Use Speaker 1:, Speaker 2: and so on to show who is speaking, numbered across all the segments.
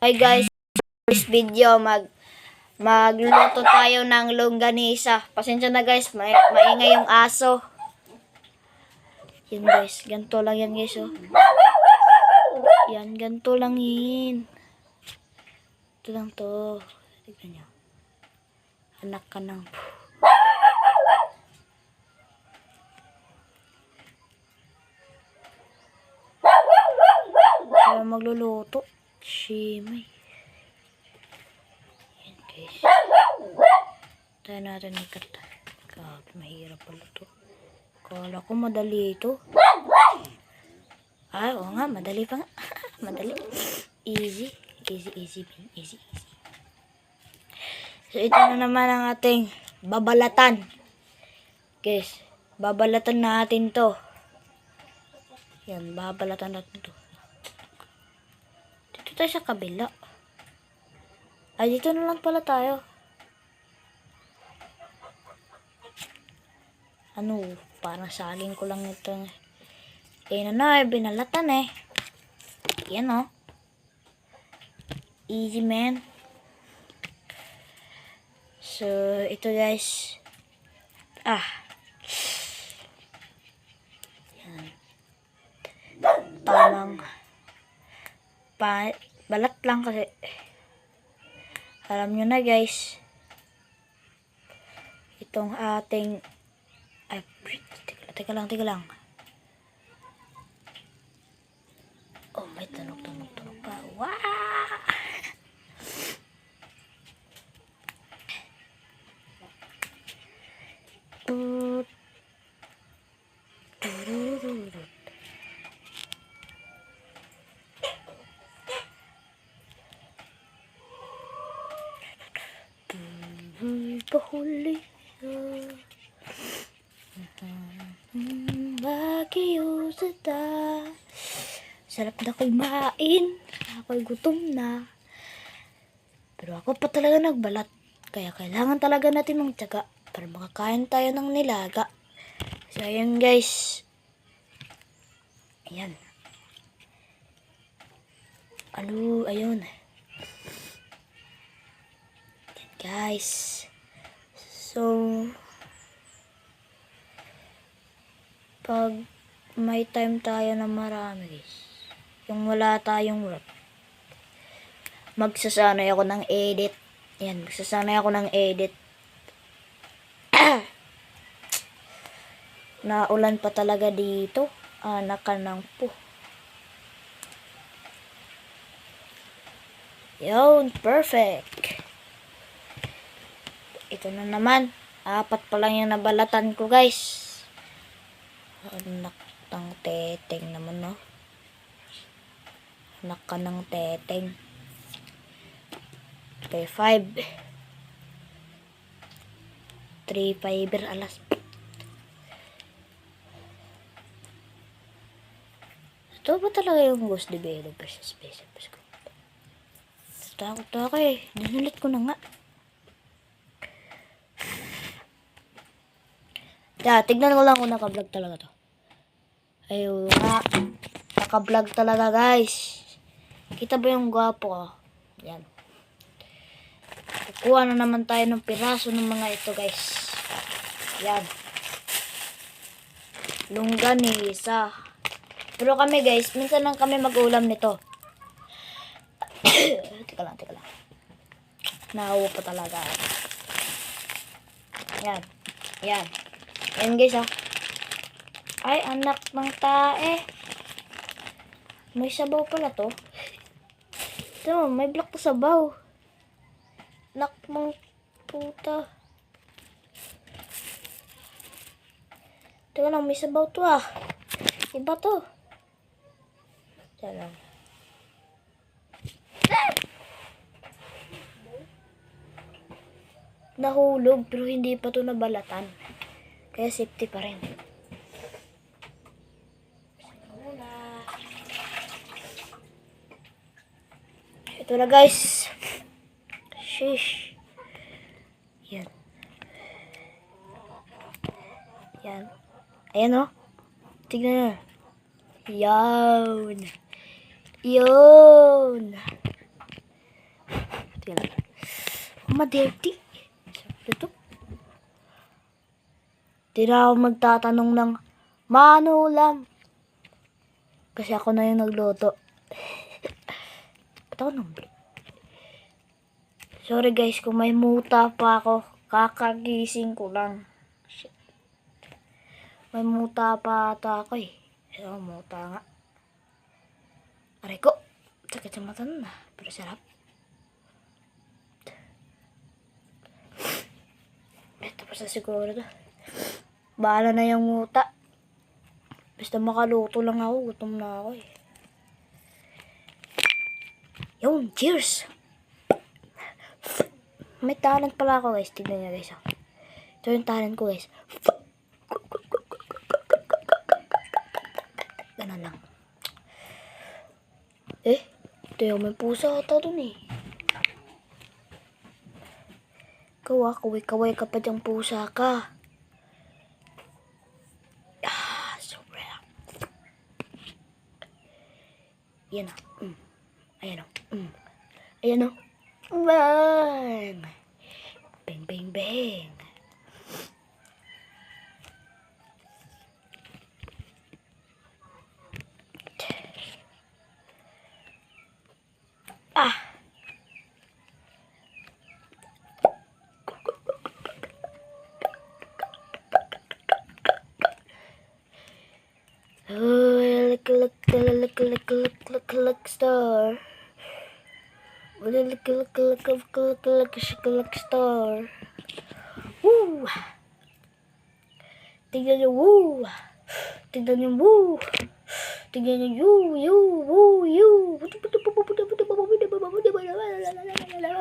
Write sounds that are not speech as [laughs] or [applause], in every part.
Speaker 1: Hi guys, this video mag magluto tayo ng longganisa. Pasensya na guys, ma maingay yung aso. Yan guys, ganito lang yan guys oh. Yan, ganito lang yun. Ito lang to. Tignan nyo. Anak ka ng... Magluluto. Shimay. Yan guys. Tayo natin ni Kata. Grabe, mahirap pala to. Kala ko madali ito. Ah, oo nga, madali pa nga. [laughs] madali. Easy. Easy, easy. Easy, easy. So, ito na naman ang ating babalatan. Guys, babalatan natin to. Yan, babalatan natin to. Tayo sa kabila. Ay, dito na lang pala tayo. Ano, parang saging ko lang ito. Eh, na na, eh, binalatan eh. Yan oh. Easy man. So, ito guys. Ah. Yan. Tamang pa balat lang kasi. Alam nyo na guys. Itong ating ay teka, teka lang teka lang. Oh may tunog tunog tunog pa. Wow Tut. Buhay pahuli Bagyo sa ta. Sarap na kumain Ako'y gutom na. Pero ako pa talaga nagbalat. Kaya kailangan talaga natin magtyaga Para makakain tayo ng nilaga. So ayan guys. Ayan. Ano, ayun. Guys. So, pag may time tayo na marami, guys, yung wala tayong work, magsasanay ako ng edit. Yan, magsasanay ako ng edit. [coughs] Naulan pa talaga dito. Anak ka ng po. Yun, perfect. Ito na naman. Apat pa lang yung nabalatan ko, guys. Anak ng teteng naman, no? Anak ka ng teteng. Okay, five. Three fiber, alas. Ito ba talaga yung ghost developer sa Space? Takot ako eh. Dinulit ko na nga. Yeah, tignan ko lang kung naka-vlog talaga to. Ayun nga. Naka-vlog talaga, guys. Kita ba yung gwapo ko? Yan. Kukuha na naman tayo ng piraso ng mga ito, guys. Yan. Longganisa. Pero kami, guys, minsan lang kami mag-ulam nito. [coughs] teka lang, teka lang. Nahawa pa talaga. Yan. Yan. Yan guys ah. Ay, anak ng tae. May sabaw pala to. Ito, may block to sabaw. Anak ng puta. Teka lang, may sabaw to ah. Iba to. Teka lang. Nahulog pero hindi pa to nabalatan. Kaya safety pa rin. Ito na guys. Shish. Yan. Yan. Ayan o. Oh. Tignan nyo. Yan. Yun. Tingnan. Madirty. Ito. Di na ako magtatanong ng mano ulam. Kasi ako na yung nagluto. [laughs] Ba't ako? Sorry guys, kung may muta pa ako, kakagising ko lang. May muta pa ata ako eh. Ito, muta nga. Aray ko. Sakit sa mata na. Pero sarap. Ito pa sa siguro to. Bahala na yung muta. Basta makaluto lang ako. Gutom na ako eh. Yun, cheers! May talent pala ako guys. Tignan niyo guys. oh. Ito yung talent ko guys. Ganun lang. Eh, ito yung may pusa ata dun eh. Ikaw ah, kaway-kaway ka pa diyang pusa ka. Ah, sobra. Yan ah. Mm. Ayan oh. Mm. Ayan oh. Bang! Bang, bang, bang. look look look look look star. Look look look look look look look look star. Woo! Tignan niyo, woo! Tignan niyo, woo! Tignan niyo, you, you, woo, you!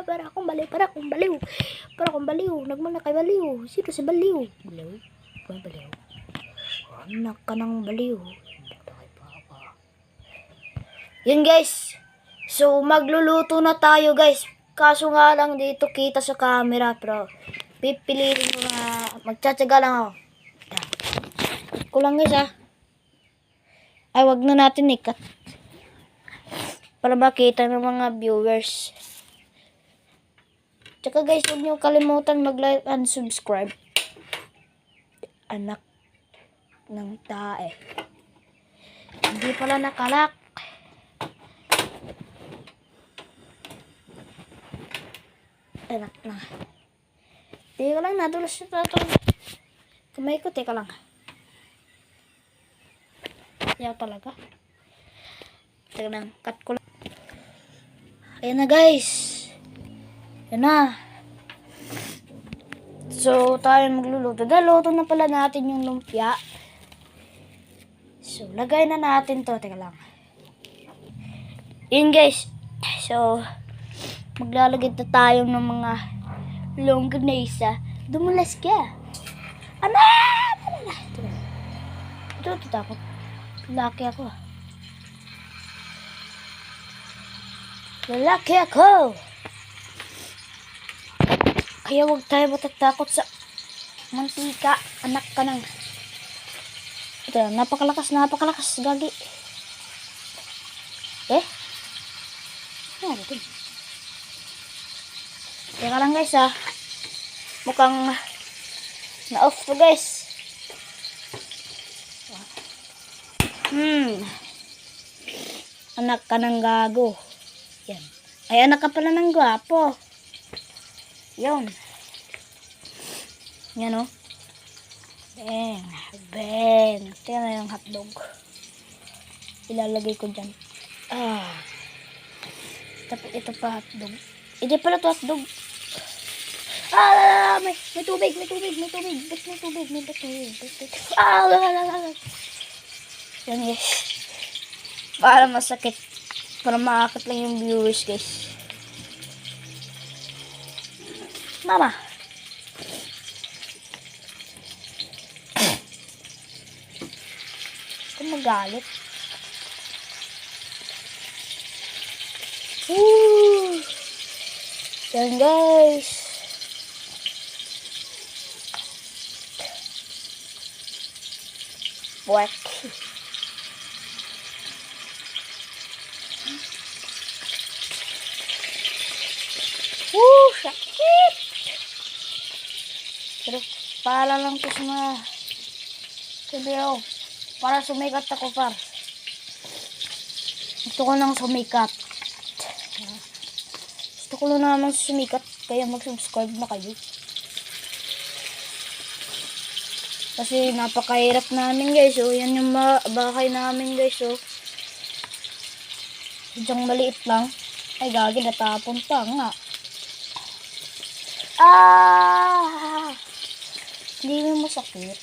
Speaker 1: Para akong baliw, para akong baliw. Para akong baliw, nagmana kay baliw. Sino si baliw? Baliw? Ba baliw? Anak ka ng baliw. Yun guys. So magluluto na tayo guys. Kaso nga lang dito kita sa camera pero pipilitin ko na magtsatsaga lang ako. Kulang guys ah. Ay wag na natin ikat. Para makita ng mga viewers. Tsaka guys, huwag niyo kalimutan mag-like and subscribe. Anak ng tae. Hindi pala nakalak. Anak na. Teka lang, nadulas siya tato. Kamay ko, teka lang. Yaw talaga. Teka lang, cut ko lang. Ayan na guys. Ayan na. So, tayo magluluto. Daluto na pala natin yung lumpia. So, lagay na natin to. Teka lang. Yun guys. So, maglalagay na tayo ng mga longganisa. Dumulas ka. Ano? Ito, ito, ito takot. Lalaki ako. Lalaki ako. Kaya huwag tayo matatakot sa mantika. Anak ka ng... Ito, napakalakas, napakalakas. Gagi. Eh? Ano ito? Teka lang guys ah. Mukhang na-off to guys. Hmm. Anak ka ng gago. Yan. Ay, anak ka pala ng gwapo. Yun. Yan o. Bang. Bang. Tingnan na yung hotdog. Ilalagay ko dyan. Ah. Tapos ito pa hotdog. Hindi pala to hotdog. Ah, may, may tubig, may tubig, may tubig. Ba't may tubig? May. Ba't may tubig? Ah, la, la, la. Yan guys. Para masakit. Para makakit lang yung viewers guys. Mama. Ito magalit. Woo! Yan guys. pork. Woo! Sakit! Pero para lang to sa mga sabiyaw. Para sumikat ako par. Gusto ko nang sumikat. Gusto ko lang naman sumikat. Kaya mag-subscribe na kayo. Kasi napakahirap namin guys. Oh, yan yung bahay namin guys. Oh. Sadyang maliit lang. Ay, gagi, natapon pa nga. Ah! Hindi mo masakit.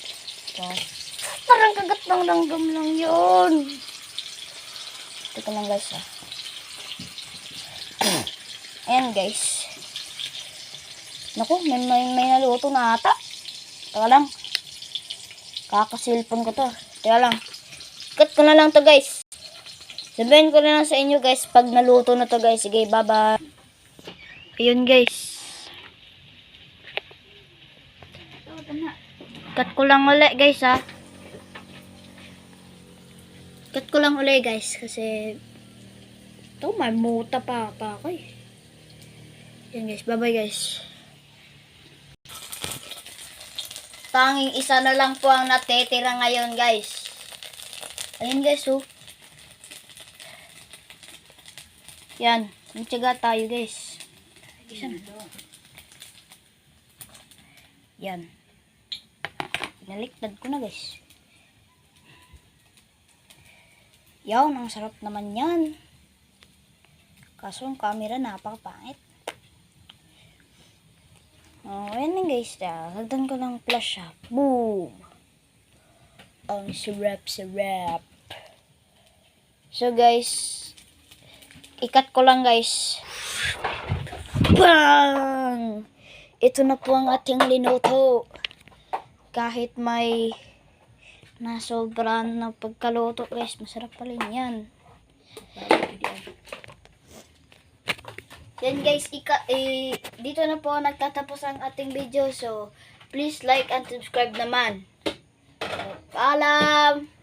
Speaker 1: Parang kagat ng langgam lang yun. Teka lang guys ah. [clears throat] Ayan guys. Naku, may, may, may naluto na ata. Teka lang. Kakasilpon ko to. Teka lang. Cut ko na lang to guys. Sabihin ko na lang sa inyo guys pag naluto na to guys. Sige, bye-bye. Ayun guys. Cut ko lang uli guys ha. Cut ko lang uli guys kasi ito may muta pa pa ako eh. Yan guys, bye bye guys. Tanging isa na lang po ang natitira ngayon guys. Ayun guys oh. Yan, magtyaga tayo guys. Isa na. Yan. Pinaliktad ko na guys. Yaw, ang sarap naman yan. Kaso ang camera napakapangit. Oh, ayan na guys. Lagdan ko lang flash ha. Boom! Ang sarap, sarap. So guys, ikat ko lang guys. Bang! Ito na po ang ating linuto. Kahit may nasobran na pagkaluto guys, masarap pa rin yan. Yan guys, ika, eh, dito na po nagtatapos ang ating video. So, please like and subscribe naman. So!